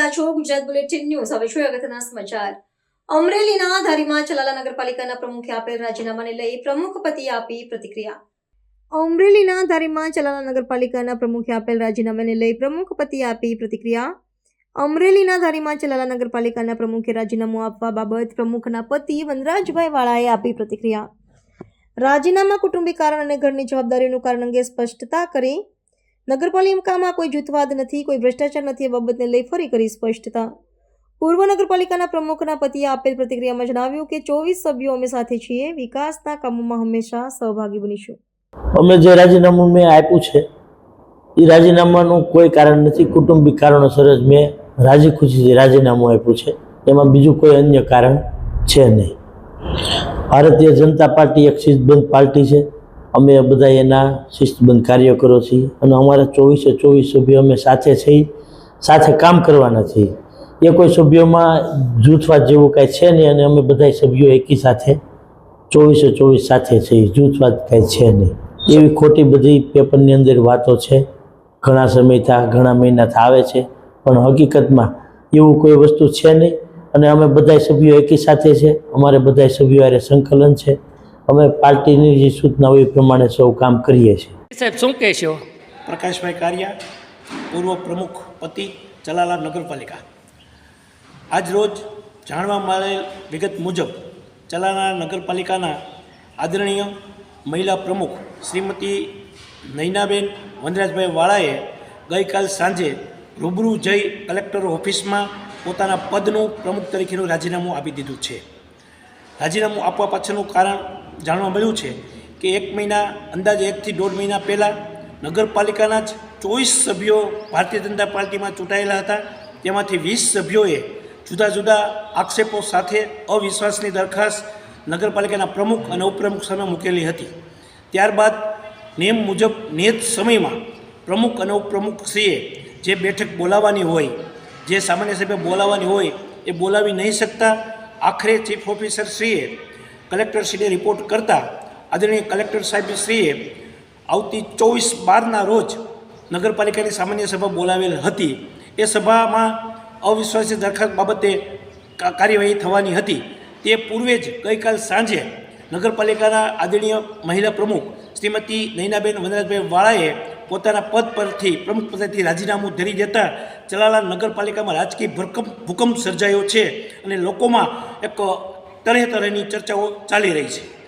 રહ્યા છો? Gujarat bulletin news. હવે જોઈએ અગત્યના સમાચાર. અમરેલીના ધારીમાં ચલાલા નગરપાલિકાના પ્રમુખે આપેલ રાજીનામાને લઈ પ્રમુખ પતિએ આપી પ્રતિક્રિયા. અમરેલીના ધારીમાં ચલાલા નગરપાલિકાના પ્રમુખે આપેલ રાજીનામાને લઈ પ્રમુખ આપી પ્રતિક્રિયા. અમરેલીના ધારીમાં ચલાલા નગરપાલિકાના પ્રમુખે રાજીનામું આપવા બાબત પ્રમુખના પતિ વનરાજભાઈ વાળાએ આપી પ્રતિક્રિયા. રાજીનામા કુટુંબી કારણ અને ઘરની જવાબદારીનું કારણ અંગે સ્પષ્ટતા કરી નગરપાલિકામાં કોઈ જૂથવાદ નથી, કોઈ ભ્રષ્ટાચાર નથી એ બાબતને લઈ ફરી કરી સ્પષ્ટતા. પૂર્વ નગરપાલિકાના પ્રમુખના પતિએ આપેલ પ્રતિક્રિયામાં જણાવ્યું કે ચોવીસ સભ્યો અમે સાથે છીએ, વિકાસના કામોમાં હંમેશા સહભાગી બનીશું. અમે જે રાજીનામું મેં આપ્યું છે, એ રાજીનામાનું કોઈ કારણ નથી, કુટુંબિક કારણોસર જ મેં રાજી ખુશીથી રાજીનામું આપ્યું છે, એમાં બીજું કોઈ અન્ય કારણ છે નહીં. ભારતીય જનતા પાર્ટી એક શિસ્તબદ્ધ પાર્ટી છે અમે બધા એના શિસ્તબંધ કાર્યો કરો છીએ અને અમારા ચોવીસે ચોવીસ સભ્યો અમે સાથે છીએ સાથે કામ કરવાના છીએ એ કોઈ સભ્યોમાં જૂથવાદ જેવું કાંઈ છે નહીં અને અમે બધા સભ્યો એકી સાથે, ચોવીસે ચોવીસ સાથે છીએ જૂથવાદ કાંઈ છે નહીં. એવી ખોટી બધી પેપરની અંદર વાતો છે. ઘણા સમયથી ઘણા મહિનાથી આવે છે, પણ હકીકતમાં એવું કોઈ વસ્તુ છે નહીં. અને અમે બધા સભ્યો એકી સાથે છે. અમારે બધા સભ્યો આરે સંકલન છે. અમે પાર્ટીની જે સૂચના હોય એ પ્રમાણે સૌ કામ કરીએ છીએ. સાહેબ શું કહેશો? પ્રકાશભાઈ કારિયા પૂર્વ પ્રમુખ પતિ ચલાલા નગરપાલિકા. આજ રોજ જાણવા મળેલ વિગત મુજબ ચલાલા નગરપાલિકાના આદરણીય મહિલા પ્રમુખ શ્રીમતી નૈનાબેન વનરાજભાઈ વાળાએ ગઈકાલ સાંજે રૂબરૂ જઈ કલેક્ટર ઓફિસમાં પોતાના પદનું પ્રમુખ તરીકેનું રાજીનામું આપી દીધું છે. રાજીનામું આપવા પાછળનું કારણ જાણવા મળ્યું છે કે એક મહિના, અંદાજે એકથી દોઢ મહિના પહેલાં નગરપાલિકાના જ ચોવીસ સભ્યો ભારતીય જનતા પાર્ટીમાં ચૂંટાયેલા હતા. તેમાંથી વીસ સભ્યોએ જુદા જુદા આક્ષેપો સાથે અવિશ્વાસની દરખાસ્ત નગરપાલિકાના પ્રમુખ અને ઉપપ્રમુખ સામે મૂકેલી હતી. ત્યારબાદ નિયમ મુજબ નિયત સમયમાં પ્રમુખ અને ઉપપ્રમુખશ્રીએ જે બેઠક બોલાવવાની હોય, જે સામાન્ય સભ્ય બોલાવવાની હોય એ બોલાવી નહીં શકતા, આખરે ચીફ ઓફિસર શ્રીએ કલેક્ટરશ્રીને રિપોર્ટ કરતાં આદરણીય કલેક્ટર સાહેબશ્રીએ આવતી ચોવીસ બારના રોજ નગરપાલિકાની સામાન્ય સભા બોલાવેલ હતી. એ સભામાં અવિશ્વાસી દરખાસ્ત બાબતે કાર્યવાહી થવાની હતી. તે પૂર્વે જ ગઈકાલ સાંજે નગરપાલિકાના આદરણીય મહિલા પ્રમુખ શ્રીમતી નૈનાબેન વનરાજભાઈ વાળાએ પોતાના પદ પરથી પ્રમુખ પદેથી રાજીનામું ધરી દેતા ચલાલા નગરપાલિકામાં રાજકીય ભરકમ, ભૂકંપ સર્જાયો છે અને લોકોમાં એક તરહ તરહની ચર્ચાઓ ચાલી રહી છે.